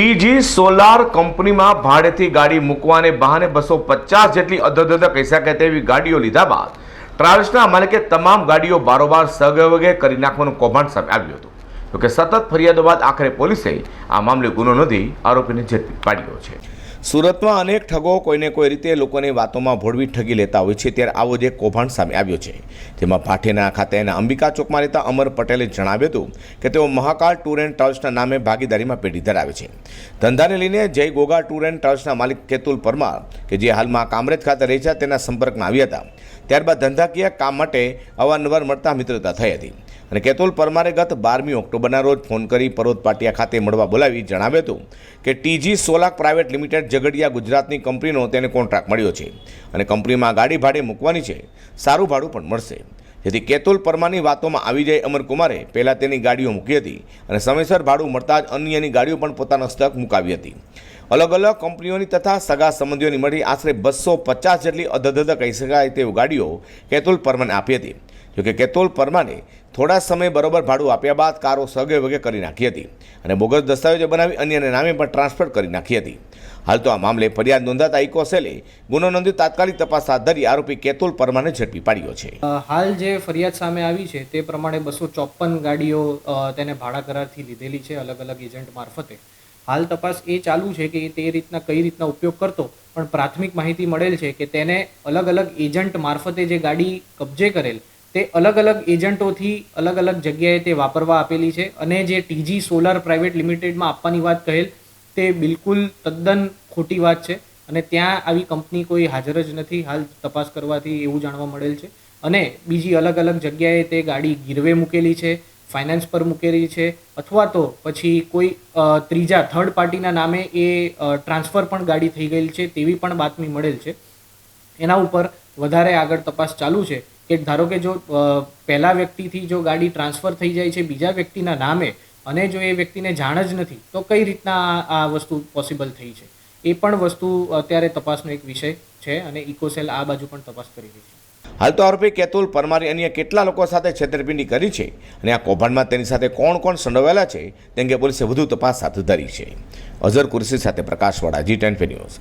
TG solar કંપનીમાં ભાડેથી ગાડી મૂકવાને બહાને બસો પચાસ જેટલી અધધધ કહી શકાય તેવી ગાડીઓ લીધા બાદ ટ્રાવેલ્સના માલિકે તમામ ગાડીઓ બારોબાર સગવગે કરી નાખવાનું કૌભાંડ સામે આવ્યું હતું. જોકે સતત ફરિયાદો બાદ આખરે પોલીસે આ મામલે ગુનો નોંધી આરોપીને ઝડપી પાડ્યો છે. સુરતમાં અનેક ઠગો કોઈને કોઈ રીતે લોકોની વાતોમાં ભોળવી ઠગી લેતા હોય છે, ત્યારે આવો જ એક કૌભાંડ સામે આવ્યો છે. જેમાં ભાટેના ખાતેના અંબિકા ચોકમાં રહેતા અમર પટેલે જણાવ્યું હતું કે તેઓ મહાકાળ ટૂર એન્ડ ટ્રાવેલ્સના નામે ભાગીદારીમાં પેઢી ધરાવે છે. ધંધાને લઈને જય ગોગા ટૂર એન્ડ ટ્રાવેલ્સના માલિક કેતુલ પરમાર, કે જે હાલમાં કામરેજ ખાતે રહે છે, તેના સંપર્કમાં આવ્યા હતા. ત્યારબાદ ધંધાકીય કામ માટે અવારનવાર મળતા મિત્રતા થઈ હતી. અને કેતુલ પરમારે ગત બારમી ઓક્ટોબરના રોજ ફોન કરી પરોત પાટિયા ખાતે મળવા બોલાવી જણાવ્યું હતું કે ટીજી સોલાક પ્રાઇવેટ લિમિટેડ ઝઘડિયા ગુજરાતની કંપનીનો તેને કોન્ટ્રાક્ટ મળ્યો છે અને કંપનીમાં ગાડી ભાડે મૂકવાની છે, સારું ભાડું પણ મળશે. જેથી કેતુલ પરમાની વાતોમાં આવી જાય અમરકુમારે પહેલાં તેની ગાડીઓ મૂકી હતી અને સમયસર ભાડું મળતા જ અન્યની ગાડીઓ પણ પોતાના સ્તક મુકાવી હતી. અલગ અલગ કંપનીઓની તથા સગા સંબંધીઓની મળી આશરે બસો પચાસ જેટલી અધધધ કહી શકાય તેવી ગાડીઓ કેતુલ પરમાને આપી હતી. જોકે કેતોલ પરમાને થોડા સમય બરોબર ભાડું આપ્યા બાદ કારો સગે વગે કરી નાખી હતી અને બોગસ દસ્તાવેજો બનાવી અન્યને નામે પણ ટ્રાન્સફર કરી નાખી હતી. હાલ તો આ મામલે ફરિયાદ નોંધાતા ઇકોસેલે ગુનો નોંધી તાત્કાલિક તપાસ હાથ ધરી આરોપી કેતુલ પરમાને ઝડપી પાડ્યો છે. હાલ જે ફરિયાદ સામે આવી છે તે પ્રમાણે બસો ચોપન ગાડીઓ તેને ભાડા કરારથી લીધેલી છે અલગ અલગ એજન્ટ મારફતે. હાલ તપાસ એ ચાલુ છે કે તે રીતના કઈ રીતના ઉપયોગ કરતો, પણ પ્રાથમિક માહિતી મળેલ છે કે તેને અલગ અલગ એજન્ટ મારફતે જે ગાડી કબજે કરેલ તે અલગ અલગ એજન્ટોથી અલગ અલગ જગ્યાએ તે વાપરવા આપેલી છે અને જે ટીજી સોલાર પ્રાઇવેટ લિમિટેડમાં આપવાની વાત કહેલ, તે બિલકુલ તદ્દન ખોટી વાત છે અને ત્યાં આવી કંપની કોઈ હાજર જ નથી. હાલ તપાસ કરવાથી એવું જાણવા મળેલ છે. અને બીજી અલગ અલગ જગ્યાએ તે ગાડી ગીરવે મૂકેલી છે, ફાઇનાન્સ પર મૂકેલી છે, અથવા તો પછી કોઈ ત્રીજા થર્ડ પાર્ટીના નામે એ ટ્રાન્સફર પણ ગાડી થઈ ગયેલી છે તેવી પણ બાતમી મળેલ છે. એના ઉપર વધારે આગળ તપાસ ચાલુ છે. કે ધારો કે જો પહેલા વ્યક્તિથી જો ગાડી ટ્રાન્સફર થઈ જાય છે બીજા વ્યક્તિના નામે અને જો એ વ્યક્તિને જાણ જ નથી, તો કઈ રીતના આ- વસ્તુ પોસિબલ થઈ છે? એ પણ વસ્તુ અત્યારે તપાસનો એક વિષય છે અને ઇકોસેલ આ બાજુ પણ તપાસ કરી રહી છે. હાલ તો આરોપી કેતુલ પરમારે અન્ય કેટલા લોકો સાથે છેતરપિંડી કરી છે અને આ કૌભાંડમાં તેની સાથે કોણ કોણ સંડોવાયેલા છે તે અંગે પોલીસે વધુ તપાસ હાથ ધરી છે. અઝર કુરશી સાથે પ્રકાશવાળા જી ટેન ન્યૂઝ.